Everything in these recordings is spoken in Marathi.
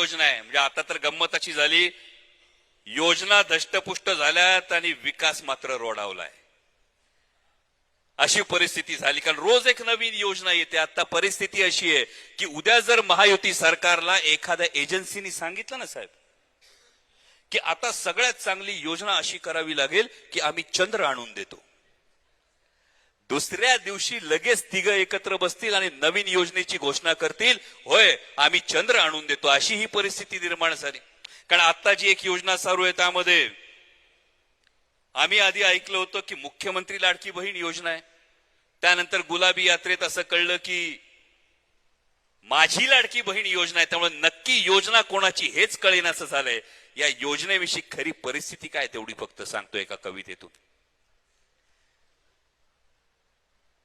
योजना आहे. म्हणजे आता तर गंमत अशी झाली योजना दष्टपुष्ट झाल्यात आणि विकास मात्र रोडावलाय अशी परिस्थिती झाली. कारण रोज एक नवीन योजना येते. आता परिस्थिती अशी आहे की उद्या जर महायुती सरकारला एखाद्या एजन्सीनी सांगितलं ना साहेब की आता सगळ्यात चांगली योजना अशी करावी लागेल की आम्ही चंद्र आणून देतो. दुसऱ्या दिवशी लगेच तिघ एकत्र बसतील आणि नवीन योजनेची घोषणा करतील. होय आम्ही चंद्र आणून देतो. अशी ही परिस्थिती निर्माण झाली. कारण आता जी एक योजना चालू आहे त्यामध्ये आम्ही आधी ऐकलं होतं की मुख्यमंत्री लाडकी बहीण योजना आहे. त्यानंतर गुलाबी यात्रेत असं कळलं की माझी लाडकी बहीण योजना आहे. त्यामुळे नक्की योजना कोणाची हेच कळेन असं झालंय. या योजनेविषयी खरी परिस्थिती काय तेवढी फक्त सांगतो एका कवितेतून.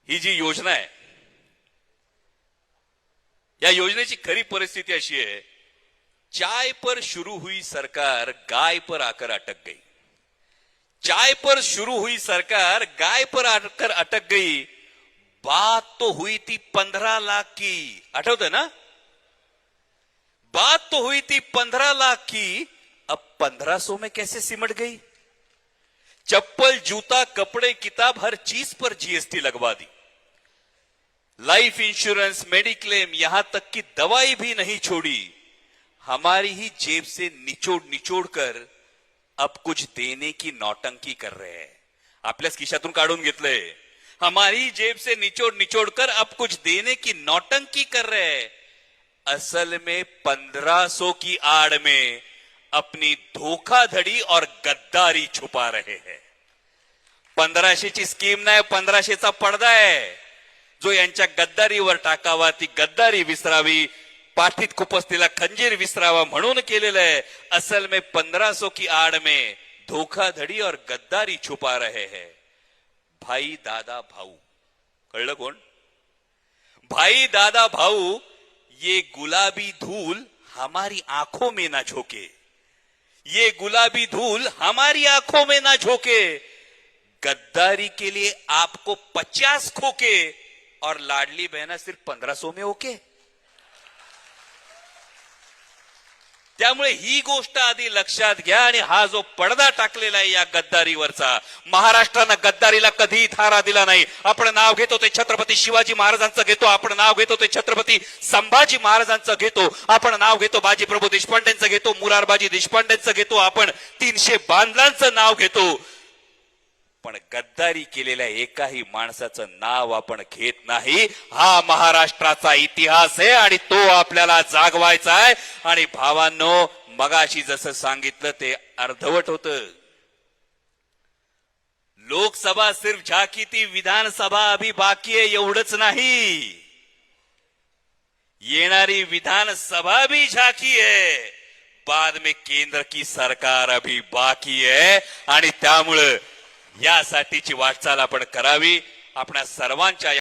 ही जी योजना आहे या योजनेची खरी परिस्थिती अशी आहे चाय पर शुरू हुई सरकार गाय पर आकर अटक गई. चाय पर शुरू हुई सरकार गाय पर आकर अटक गई बात तो हुई थी पंद्रह लाख की आठवत ना? बात तो हुई थी पंद्रह लाख की अब पंद्रह सौ में कैसे सिमट गई? चप्पल जूता कपड़े किताब हर चीज पर जीएसटी लगवा दी। लाइफ इंश्योरेंस मेडिक्लेम यहाँ तक कि दवाई भी नहीं छोड़ी। हमारी ही जेब से निचोड़ निचोड़ कर अब कुछ देने की नौटंकी कर रहे हैं। आपल्याच खिशातून काढून घेतलंय हमारी जेब से निचोड़ निचोड़ कर अब कुछ देने की नौटंकी कर रहे हैं। असल में पंद्रह सौ की आड़ में अपनी धोखाधड़ी और गद्दारी छुपा रहे हैं। पंधराशेची स्कीम ना नाही पंधराशेचा पडदा आहे जो यांच्या गद्दारीवर टाकावा ती गद्दारी विसरावी. पाठीत खुपसलेला खंजीर विसरावा म्हणून केलेलं आहे. असल में पंधरा सो की आड़ में धोखाधड़ी और गद्दारी छुपा रहे है. भाई दादा भाऊ. कळलं कोण? भाई दादा भाऊ ये गुलाबी धूल हमारी आंखों में ना झोंके. ये गुलाबी धूल हमारी आंखों में ना झोंके. गद्दारी के लिए आपको पचास खोके और लाडली बहना सिर्फ पंधरा सो में ओके. त्यामुळे ही गोष्ट आधी लक्षात घ्या आणि हा जो पडदा टाकलेला आहे या गद्दारीवरचा महाराष्ट्रानं गद्दारीला कधीही थारा दिला नाही. आपण नाव घेतो ते छत्रपती शिवाजी महाराजांचं घेतो आपण नाव घेतो ते छत्रपती संभाजी महाराजांचं घेतो आपण नाव घेतो बाजीप्रभू देशपांडेंचं घेतो मुरारबाजी देशपांडेंचं घेतो आपण तीनशे बांधलांचं नाव घेतो. पण गद्दारी केलेल्या एकाही माणसाचं नाव आपण घेत नाही. हा महाराष्ट्राचा इतिहास आहे आणि तो आपल्याला जागवायचा आहे. आणि भावांनो मगाशी जसं सांगितलं ते अर्धवट होत. लोकसभा सिर्फ झाकी ती विधानसभा अभी बाकी आहे एवढंच नाही. येणारी विधानसभा भी झाकी आहे. बाद में केंद्र की सरकार अभी बाकी आहे. आणि त्यामुळं यासाठीची वाटचाल आपण करावी. आपल्या सर्वांच्या